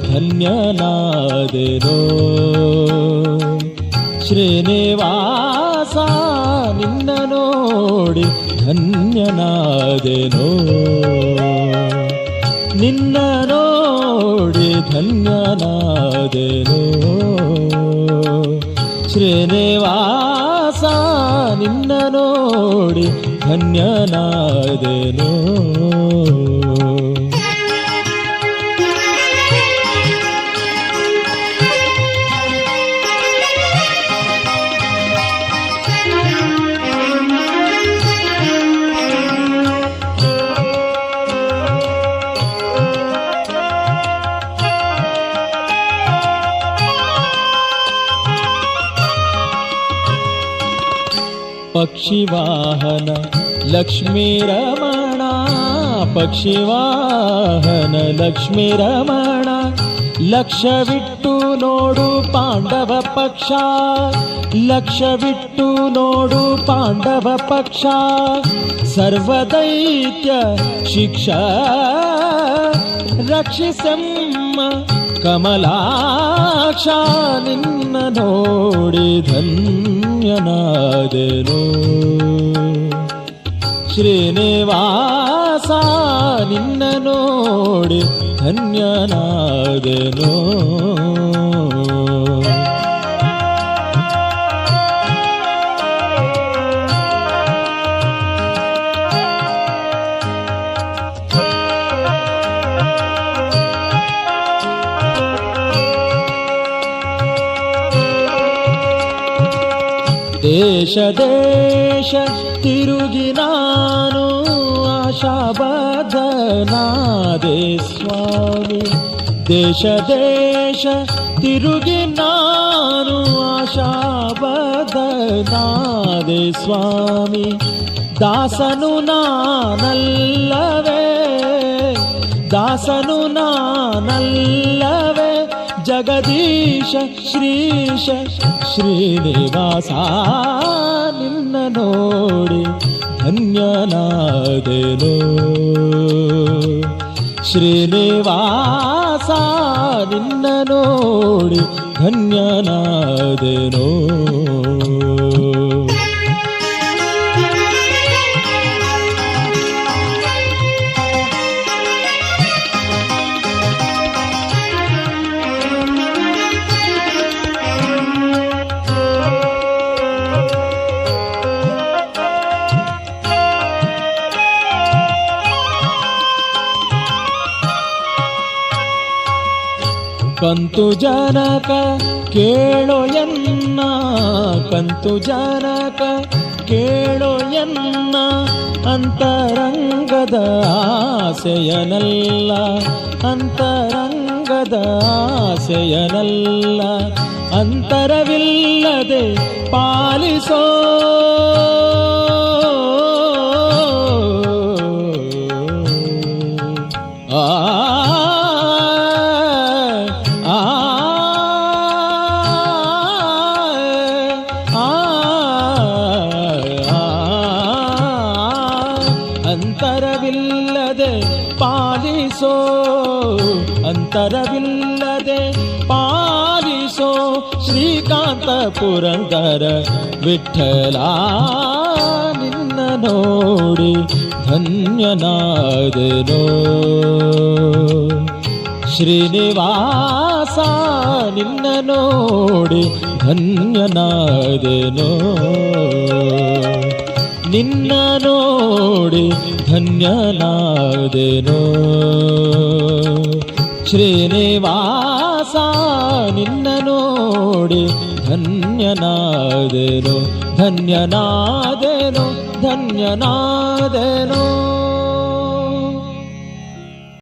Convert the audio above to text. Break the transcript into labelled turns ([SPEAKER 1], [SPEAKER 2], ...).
[SPEAKER 1] ಧನ್ಯನಾದೆನೋ. ಶ್ರೀನಿವಾಸ ನಿನ್ನ ನೋಡಿ ಧನ್ಯನಾದೆನೋ. ನಿನ್ನ ನೋಡಿ ಧನ್ಯನಾದೆನೋ. ಶ್ರೀನಿವಾಸ ನಿನ್ನ ನೋಡಿ ಧನ್ಯನಾದೆನೋ. पक्षिवाहन लक्ष्मीरमणा पक्षिवाहन लक्ष्मीरमण लक्षविट्टु नोडु पाण्डव पक्ष लक्षविट्टु नोडु पाण्डव पक्ष सर्वदैत्य शिक्षा रक्षिसं ಕಮಲಾಕ್ಷ ನಿನ್ನ ನೋಡಿ ಧನ್ಯನಾದೆನು ಶ್ರೀನಿವಾಸ ನಿನ್ನ ನೋಡಿ ಧನ್ಯನಾದೆನು ದೇಶ ದೇಶ, ತಿರುಗಿ ನಾನು ಆಶಾಬದ್ಧನಾದೆ ಸ್ವಾಮಿ ದೇಶ ದೇಶ, ತಿರುಗಿ ನಾನು ಆಶಾಬದ್ಧನಾದೆ ಸ್ವಾಮಿ ದಾಸನು ನಾನಲ್ಲವೇ ದಾಸನು ನಾನಲ್ಲವೇ. ಜಗದೀಶ ಶ್ರೀಶ ಶ್ರೀನಿವಾಸ ನಿನ್ನ ನೋಡಿ ಧನ್ಯನಾದೆನು. ಶ್ರೀನಿವಾಸ ನಿನ್ನ ನೋಡಿ ಧನ್ಯನಾದೆನು. ಕಂತು ಜನಕ ಕೇಳೋ ಎನ್ನ. ಕಂತು ಜನಕ ಕೇಳೋ ಎನ್ನ. ಅಂತರಂಗದ ಆಸೆಯನಲ್ಲ ಅಂತರಂಗದ ಆಸೆಯನಲ್ಲ. ಅಂತರವಿಲ್ಲದೆ ಪಾಲಿಸೋ ಅಂತರವಿಲ್ಲದೆ ಪಾಲಿಸೋ ಅಂತರವಿಲ್ಲದೆ ಪಾಲಿಸೋ ಶ್ರೀಕಾಂತ ಪುರಂದರ ವಿಠಲ. ನಿನ್ನ ನೋಡಿ ಧನ್ಯನಾದನೋ. ಶ್ರೀನಿವಾಸ ನಿನ್ನ ನೋಡಿ ಧನ್ಯನಾದನೋ. ನಿನ್ನ ನೋಡಿ ಧನ್ಯನಾದೆನೋ ಶ್ರೀನಿವಾಸ ನಿನ್ನ ನೋಡಿ ಧನ್ಯನಾದೆನೋ ಧನ್ಯನಾದೆನೋ ಧನ್ಯನಾದೆನೋ